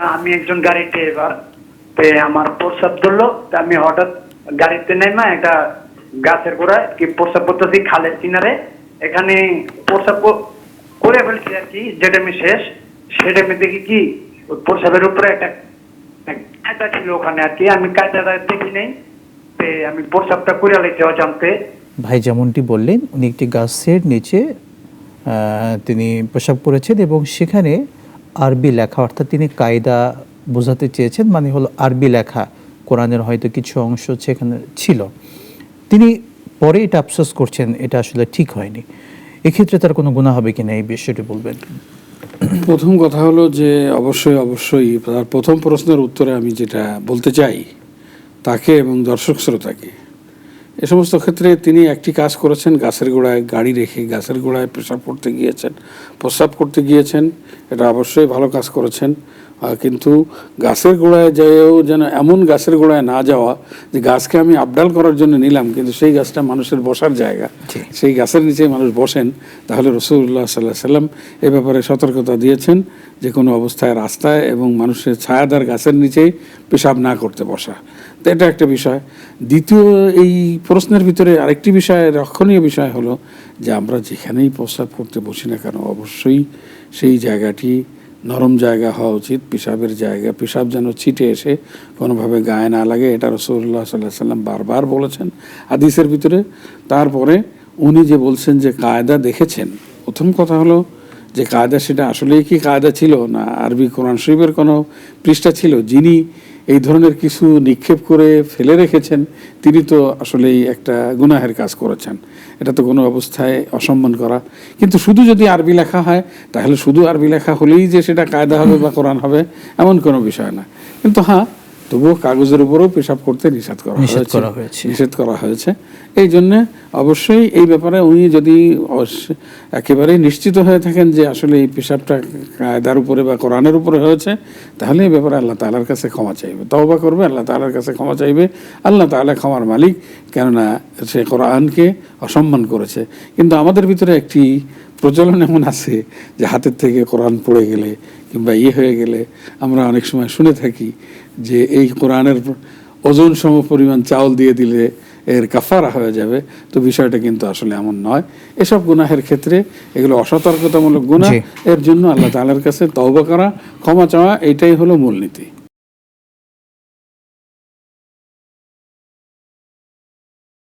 আমি একজন গাড়ির ড্রাইভার তো আমার প্রস্রাব ধরলো আমি হঠাৎ গাড়িতে নেমা একটা গাছের গোড়ায় কি প্রস্রাব করতেছি খালের কিনারে। এখানে প্রস্রাব করে ফেলছি আর কি যেটা আমি শেষ সেটা আমি দেখি কি প্রস্রাবের উপরে একটা কাঁচা ছিল ওখানে আর কি, আমি কাঁচাটা দেখি নেই। তো আমি প্রস্রাবটা করে লাইছি অজান্তে। ভাই যেমনটি বললেন, উনি একটি গাছের নিচে তিনি প্রসাব করেছেন এবং সেখানে আরবি লেখা, অর্থাৎ তিনি কায়দা বোঝাতে চেয়েছেন মানে হলো আরবি লেখা, কোরআনের হয়তো কিছু অংশ সেখানে ছিল। তিনি পরে এটা আফসোস করছেন, এটা আসলে ঠিক হয়নি। এক্ষেত্রে তার কোনো গুণা হবে কিনা এই বিষয়টি বলবেন। প্রথম কথা হলো যে, অবশ্যই অবশ্যই তার প্রথম প্রশ্নের উত্তরে আমি যেটা বলতে চাই, তাকে এবং দর্শক শ্রোতাকে এ সমস্ত ক্ষেত্রে তিনি একটি কাজ করেছেন গাছের গোড়ায় গাড়ি রেখে গাছের গোড়ায় পেশাব করতে গিয়েছেন প্রস্রাব করতে গিয়েছেন এটা অবশ্যই ভালো কাজ করেছেন। কিন্তু গাছের গোড়ায় যেও যেন এমন গাছের গোড়ায় না যাওয়া যে গাছকে আমি আপডাল করার জন্য নিলাম কিন্তু সেই গাছটা মানুষের বসার জায়গা। সেই গাছের নিচে মানুষ বসেন তাহলে রসুল্লাহ সাল্লাহ সাল্লাম এ ব্যাপারে সতর্কতা দিয়েছেন যে কোনো অবস্থায় রাস্তায় এবং মানুষের ছায়াদার গাছের নিচেই পেশাব না করতে বসা। এটা একটা বিষয়। দ্বিতীয় এই প্রশ্নের ভিতরে আরেকটি বিষয়, রক্ষণীয় বিষয় হলো যে আমরা যেখানেই প্রস্রাব করতে বসি না কেন, অবশ্যই সেই জায়গাটি নরম জায়গা হওয়া উচিত, পেশাবের জায়গা। পেশাব যেন ছিটে এসে কোনোভাবে গায়ে না লাগে, এটা রসুল্লাহ সাল্লাহ সাল্লাম বারবার বলেছেন হাদিসের ভিতরে। তারপরে উনি যে বলছেন যে কায়দা দেখেছেন, প্রথম কথা হলো যে কায়দা সেটা আসলেই কি কায়দা ছিল? না আরবি কোরআন শরীফের কোনো পৃষ্ঠা ছিল? যিনি এই ধরনের কিছু নিক্ষেপ করে ফেলে রেখেছেন, তিনি তো আসলেই একটা গুনাহের কাজ করেছেন। এটা তো কোনো অবস্থায় অসম্মান করা। কিন্তু শুধু যদি আরবি লেখা হয়, তাহলে শুধু আরবি লেখা হলেই যে সেটা কায়দা হবে বা কোরআন হবে, এমন কোনো বিষয় না। কিন্তু হ্যাঁ তবুও কাগজের উপরেও পেশাব করতে নিষেধ করা হয়েছে। নিষেধ করা হয়েছে। এই জন্য অবশ্যই এই ব্যাপারে উনি যদি একেবারেই নিশ্চিত হয়ে থাকেন যে আসলে এই পেশাবটা কায়দার উপরে বা কোরআনের উপরে হয়েছে তাহলে এই ব্যাপারে আল্লাহ তালার কাছে ক্ষমা চাইবে। তওবা করবে আল্লাহ তালার কাছে ক্ষমা চাইবে। আল্লাহ তাআলা ক্ষমার মালিক কেননা সে কোরআনকে অসম্মান করেছে। কিন্তু আমাদের ভিতরে একটি প্রচলন এমন আছে যে হাতের থেকে কোরআন পড়ে গেলে কিংবা ইয়ে হয়ে গেলে আমরা অনেক সময় শুনে থাকি যে এই কোরআনের ওজন সম পরিমাণ চাউল দিয়ে দিলে এর কাফারা হয়ে যাবে। তো বিষয়টা কিন্তু আসলে এমন নয়। এসব গুনাহের ক্ষেত্রে এগুলো অসতর্কতামূলক গুনাহ। জি। এর জন্য আল্লাহ তাআলার কাছে তওবা করা ক্ষমা চাওয়া এটাই হলো মূলনীতি।